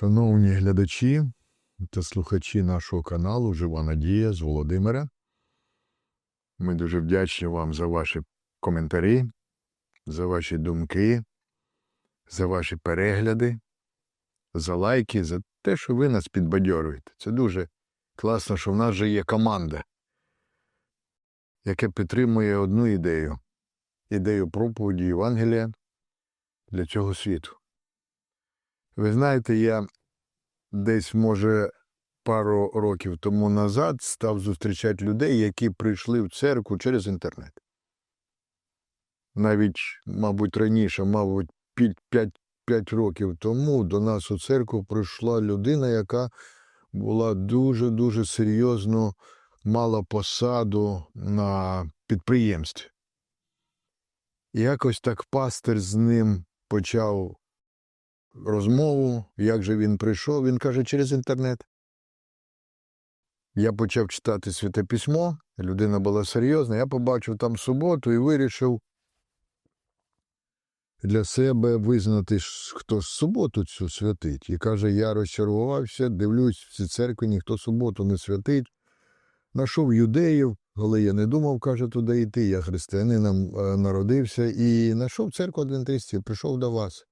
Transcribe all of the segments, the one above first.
Шановні глядачі та слухачі нашого каналу Жива Надія з Володимира. Ми дуже вдячні вам за ваші коментарі, за ваші думки, за ваші перегляди, за лайки, за те, що ви нас підбадьорюєте. Це дуже класно, що в нас же є команда, яка підтримує одну ідею ідею проповіді Євангелія для цього світу. Ви знаєте, я десь, може, пару років тому назад став зустрічати людей, які прийшли в церкву через інтернет. Навіть, мабуть, раніше, мабуть, 5 років тому до нас у церкву прийшла людина, яка була дуже-дуже серйозно мала посаду на підприємстві. Якось так пастир з ним почав розмову, як же він прийшов. Він каже, через інтернет. Я почав читати святе письмо, людина була серйозна, я побачив там суботу і вирішив для себе визнати, хто суботу цю святить. І каже, я розчарувався, дивлюсь, в цій церкві ніхто суботу не святить. Нашов юдеїв, але я не думав, каже, туди йти. Я християнином е, народився і знайшов церкву адвентистів, прийшов до вас.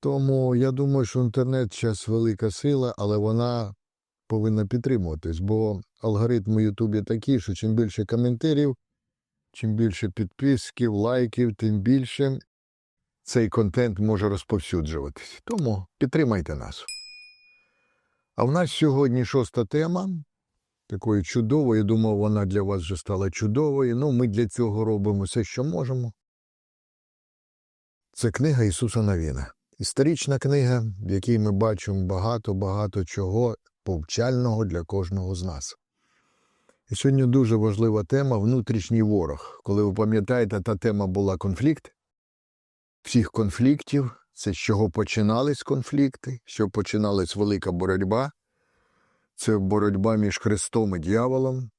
Тому я думаю, що інтернет зараз велика сила, але вона повинна підтримуватись, бо алгоритми в Ютубі такі, що чим більше коментарів, чим більше підписків, лайків, тим більше цей контент може розповсюджуватись. Тому підтримайте нас. А в нас сьогодні шоста тема. Такою чудовою, думав, вона для вас вже стала чудовою. Ну, ми для цього робимо все, що можемо. Це книга Ісуса Навіна. Історична книга, в якій ми бачимо багато-багато чого повчального для кожного з нас. І сьогодні дуже важлива тема внутрішній ворог. Коли ви пам'ятаєте, та тема була конфлікт. Всіх конфліктів, це з чого починались конфлікти, що починалась велика боротьба. Це боротьба між Христом і дьяволом.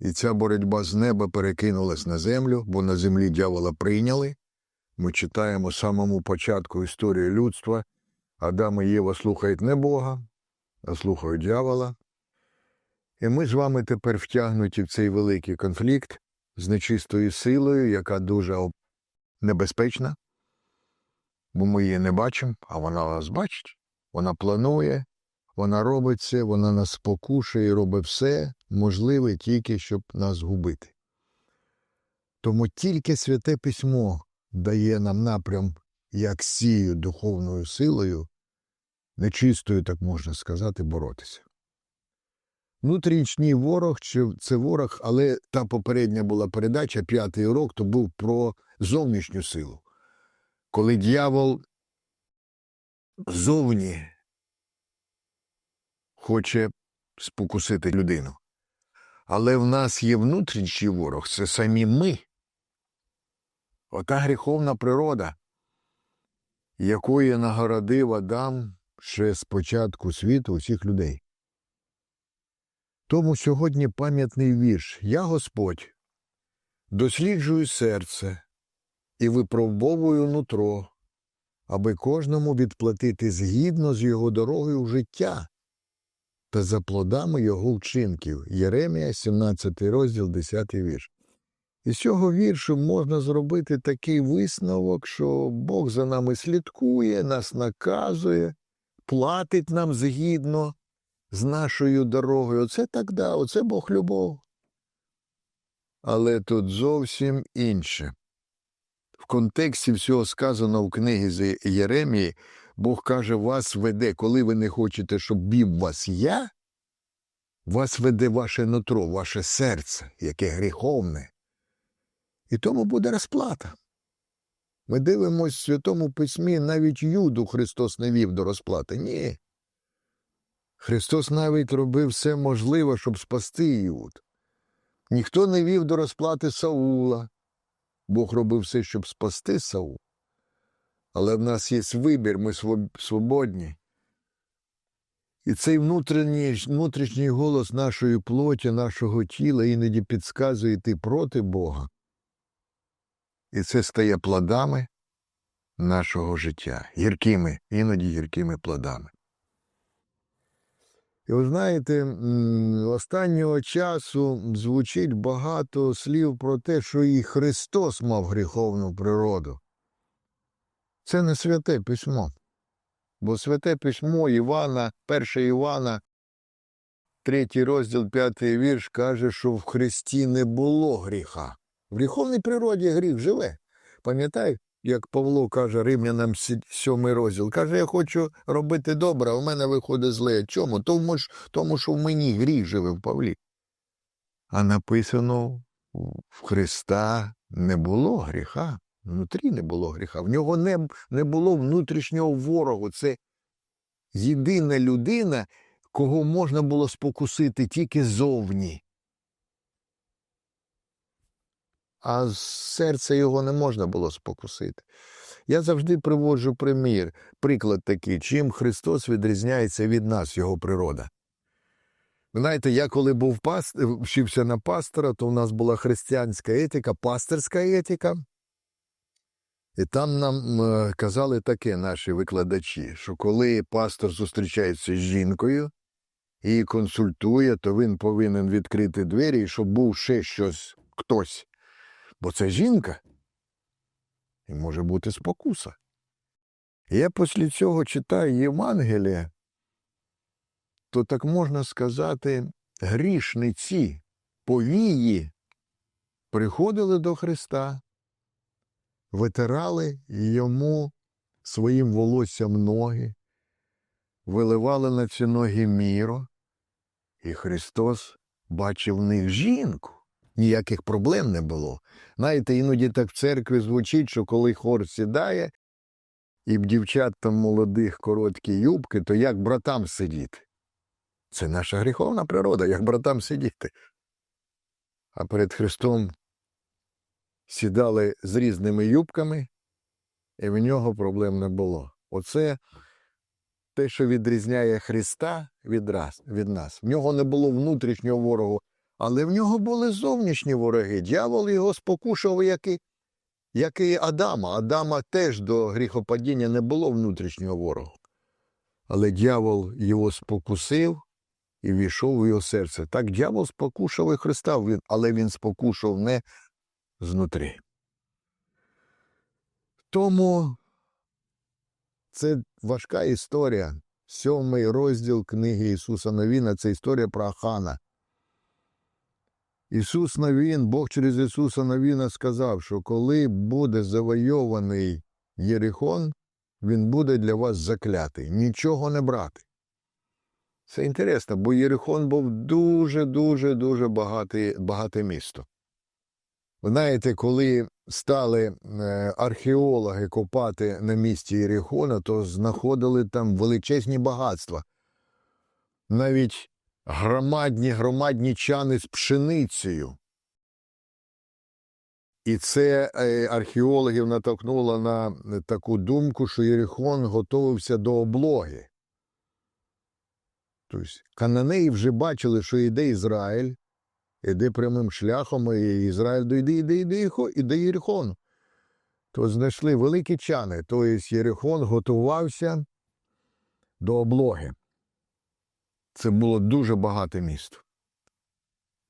І ця боротьба з неба перекинулась на землю, бо на землі дьявола прийняли. Ми читаємо самому початку історії людства. Адам і Єва слухають не Бога, а слухають дьявола. І ми з вами тепер втягнуті в цей великий конфлікт з нечистою силою, яка дуже небезпечна, бо ми її не бачимо, а вона нас бачить, вона планує, вона робить це, вона нас спокушує і робить все можливе тільки, щоб нас губити. Тому тільки святе письмо дає нам напрям, як сію духовною силою, нечистою, так можна сказати, боротися. Внутрішній ворог це ворог, але та попередня була передача, п'ятий урок, то був про зовнішню силу. Коли дьявол зовні хоче спокусити людину. Але в нас є внутрішній ворог, це самі ми. Ота гріховна природа, якої нагородив Адам ще з початку світу усіх людей. Тому сьогодні пам'ятний вірш Я Господь досліджую серце і випробовую нутро, аби кожному відплатити згідно з його дорогою в життя та за плодами його вчинків. Єремія, 17 розділ, 10 вірш. Із цього віршу можна зробити такий висновок, що Бог за нами слідкує, нас наказує, платить нам згідно з нашою дорогою. Оце так да, оце Бог любов. Але тут зовсім інше. В контексті всього сказаного в книгі з Єремії, Бог каже, вас веде, коли ви не хочете, щоб вів вас я, вас веде ваше нутро, ваше серце, яке гріховне. І тому буде розплата. Ми дивимося в Святому Письмі, навіть Юду Христос не вів до розплати. Ні. Христос навіть робив все можливе, щоб спасти Юд. Ніхто не вів до розплати Саула. Бог робив все, щоб спасти Саул. Але в нас є вибір, ми свободні. І цей внутрішній внутрішній голос нашої плоті, нашого тіла іноді підказує йти проти Бога. І це стає плодами нашого життя, гіркими, іноді гіркими плодами. І ви знаєте, останнього часу звучить багато слів про те, що і Христос мав гріховну природу. Це не святе письмо. Бо святе письмо Івана, 1 Івана, третій розділ, п'ятий вірш, каже, що в Христі не було гріха. В гріховній природі гріх живе. Пам'ятай, як Павло каже римлянам сьомий розділ, каже, я хочу робити добре, а в мене виходить зле. Чому? Тому, тому що в мені гріх живе в Павлі. А написано, в Христа не було гріха. Внутрі не було гріха. В нього не, не було внутрішнього ворогу. Це єдина людина, кого можна було спокусити тільки зовні. А з серця його не можна було спокусити. Я завжди приводжу примір, приклад такий, чим Христос відрізняється від нас, його природа. Знаєте, я коли був пас... вчився на пастора, то в нас була християнська етика, пасторська етика. І там нам е, казали таке наші викладачі, що коли пастор зустрічається з жінкою і консультує, то він повинен відкрити двері, і щоб був ще щось, хтось. Бо це жінка. І може бути спокуса. Я після цього читаю Євангеліє, то так можна сказати, грішниці, повії приходили до Христа, витирали йому своїм волоссям ноги, виливали на ці ноги міро, і Христос бачив в них жінку. Ніяких проблем не було. Знаєте, іноді так в церкві звучить, що коли хор сідає, і в дівчат там молодих короткі юбки, то як братам сидіти? Це наша гріховна природа, як братам сидіти. А перед Христом сідали з різними юбками, і в нього проблем не було. Оце те, що відрізняє Христа від, нас. В нього не було внутрішнього ворогу, але в нього були зовнішні вороги. Дьявол його спокушав, як і, як і Адама. Адама теж до гріхопадіння не було внутрішнього ворогу. Але дьявол його спокусив і війшов у його серце. Так дьявол спокушав і Христа, але він спокушав не знутрі. Тому це важка історія. Сьомий розділ книги Ісуса Новіна це історія про Ахана. Ісус Новін, Бог через Ісуса Новіна сказав, що коли буде завойований Єрихон, він буде для вас заклятий, нічого не брати. Це інтересно, бо Єрихон був дуже, дуже, багате, багате місто. Знаєте, коли стали е, археологи копати на місці Єрихона, то знаходили там величезні багатства. Навіть громадні громадні чани з пшеницею. І це е, археологів натолкнуло на таку думку, що Єрихон готувався до облоги. Тобто кананеї вже бачили, що йде Ізраїль, іде прямим шляхом, і Ізраїль дойде, іде, іде, іде, іде Єрихон. То знайшли великі чани, тобто Єрихон готувався до облоги. Це було дуже багате місто.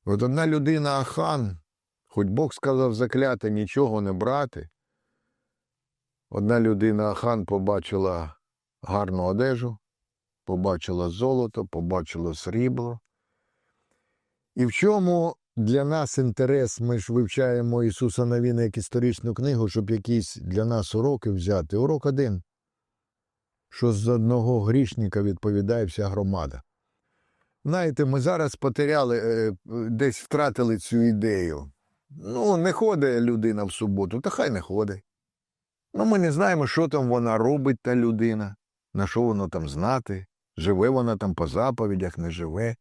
От одна людина Ахан, хоч Бог сказав закляти нічого не брати. Одна людина Ахан побачила гарну одежу, побачила золото, побачила срібло. І в чому для нас інтерес, ми ж вивчаємо Ісуса Навіна як історичну книгу, щоб якісь для нас уроки взяти. Урок один, що з одного грішника відповідає вся громада. Знаєте, ми зараз потеряли, е, десь втратили цю ідею. Ну, не ходить людина в суботу, та хай не ходить. Ну, ми не знаємо, що там вона робить, та людина, на що воно там знати, живе вона там по заповідях, не живе.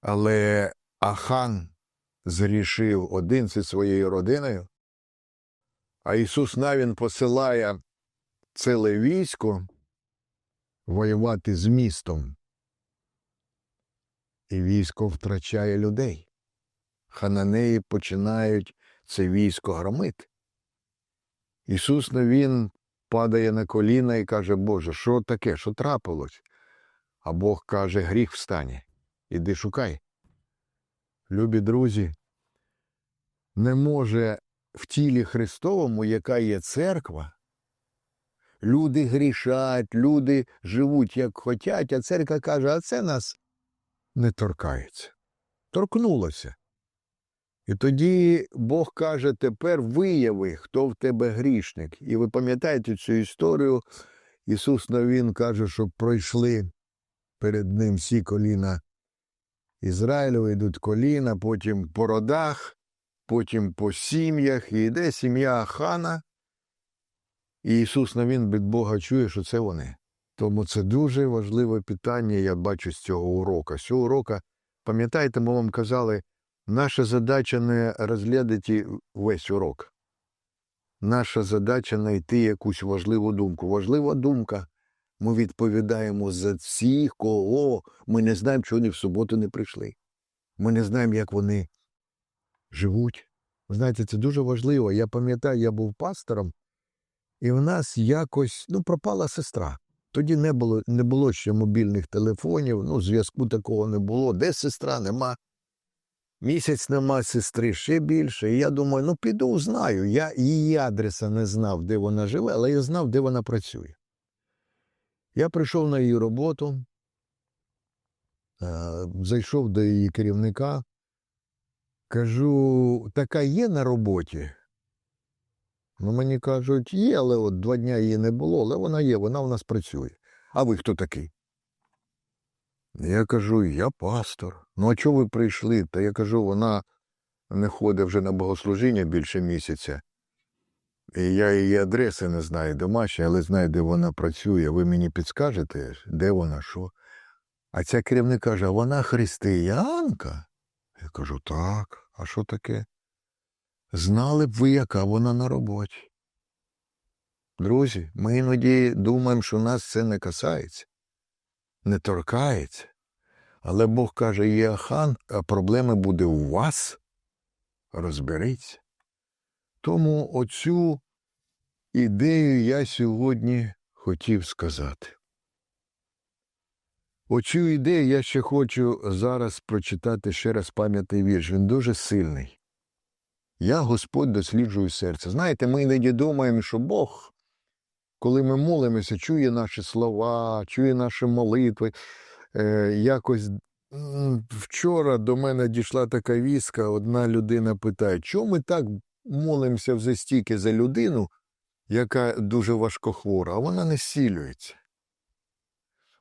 Але Ахан зрішив один зі своєю родиною, а Ісус Навін посилає ціле військо воювати з містом. І військо втрачає людей. Хананеї починають це військо громити. Ісус Навін падає на коліна і каже, Боже, що таке, що трапилось? А Бог каже, гріх встане. Іди шукай. Любі друзі, не може в тілі Христовому, яка є церква, люди грішать, люди живуть як хотять, а церква каже, а це нас не торкається. Торкнулося. І тоді Бог каже, тепер вияви, хто в тебе грішник. І ви пам'ятаєте цю історію? Ісус Він каже, щоб пройшли перед ним всі коліна Ізраїлю, йдуть коліна, потім по родах, потім по сім'ях, і йде сім'я Хана. І Ісус Навін від Бога чує, що це вони. Тому це дуже важливе питання, я бачу з цього урока. З цього урока, пам'ятаєте, ми вам казали, наша задача не розглядати весь урок. Наша задача знайти якусь важливу думку. Важлива думка. Ми відповідаємо за всіх, кого ми не знаємо, чого вони в суботу не прийшли. Ми не знаємо, як вони живуть. Знаєте, це дуже важливо. Я пам'ятаю, я був пастором, і в нас якось ну, пропала сестра. Тоді не було, не було ще мобільних телефонів, ну, зв'язку такого не було. Де сестра нема? Місяць нема сестри ще більше. І я думаю, ну піду, знаю. Я її адреса не знав, де вона живе, але я знав, де вона працює. Я прийшов на її роботу, е, зайшов до її керівника, кажу, така є на роботі. Ну, мені кажуть, є, але от два дня її не було, але вона є, вона у нас працює. А ви хто такий? Я кажу, я пастор. Ну, а чого ви прийшли? Та я кажу, вона не ходить вже на богослужіння більше місяця. І я її адреси не знаю домашньої, але знаю, де вона працює. Ви мені підскажете, де вона, що? А ця керівник каже, вона християнка? Я кажу, так, а що таке? Знали б ви, яка вона на роботі. Друзі, ми іноді думаємо, що нас це не касається, не торкається. Але Бог каже, є хан, а проблеми буде у вас. Розберіться. Тому оцю ідею я сьогодні хотів сказати. Оцю ідею я ще хочу зараз прочитати ще раз пам'ятний вірш. Він дуже сильний. Я Господь досліджую серце. Знаєте, ми іноді думаємо, що Бог, коли ми молимося, чує наші слова, чує наші молитви. Е, якось вчора до мене дійшла така віска, одна людина питає, чому ми так молимося вже стільки за людину, яка дуже важкохвора, а вона не зцілюється.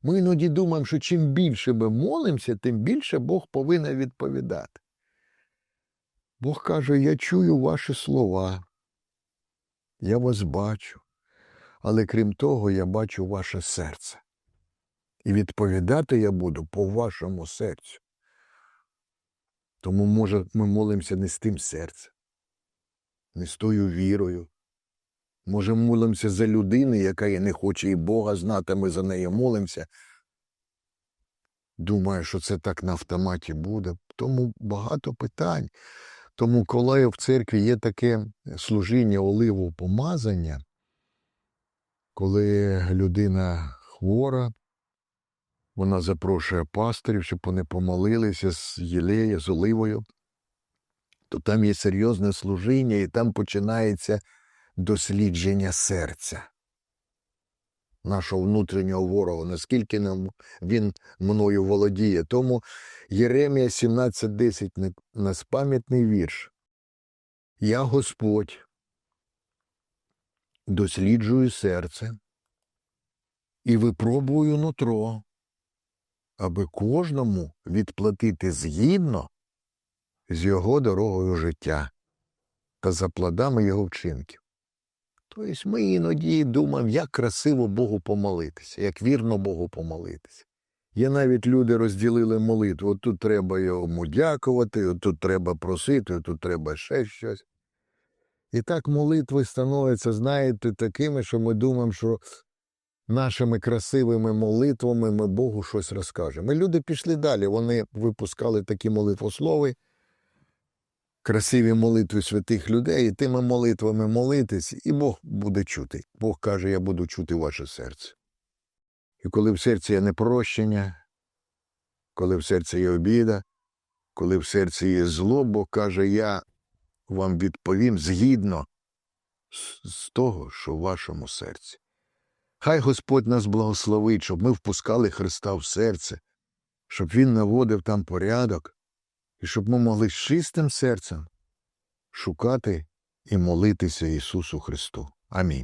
Ми іноді думаємо, що чим більше ми молимося, тим більше Бог повинен відповідати. Бог каже, я чую ваші слова, я вас бачу, але крім того, я бачу ваше серце. І відповідати я буду по вашому серцю. Тому, може, ми молимося не з тим серцем, не з тою вірою. Може, молимося за людину, яка і не хоче і Бога знати, ми за неї молимося. Думаю, що це так на автоматі буде. Тому багато питань. Тому, коли в церкві є таке служіння оливу помазання, коли людина хвора, вона запрошує пасторів, щоб вони помолилися з єлею, з оливою, то там є серйозне служіння, і там починається дослідження серця. Нашого внутрішнього ворога, наскільки нам він мною володіє. Тому Єремія 17.10 нас пам'ятний вірш. Я Господь досліджую серце і випробую нутро, аби кожному відплатити згідно з його дорогою життя та за плодами його вчинків. Тобто ми іноді думаємо, як красиво Богу помолитися, як вірно Богу помолитися. Є навіть люди розділили молитву. От тут треба йому дякувати, от тут треба просити, от тут треба ще щось. І так молитви становляться, знаєте, такими, що ми думаємо, що нашими красивими молитвами ми Богу щось розкажемо. І люди пішли далі. Вони випускали такі молитвослови, красиві молитви святих людей, і тими молитвами молитись, і Бог буде чути. Бог каже, я буду чути ваше серце. І коли в серці є непрощення, коли в серці є обіда, коли в серці є зло, Бог каже, я вам відповім згідно з, того, що в вашому серці. Хай Господь нас благословить, щоб ми впускали Христа в серце, щоб Він наводив там порядок, і щоб ми могли з чистим серцем шукати і молитися Ісусу Христу. Амінь.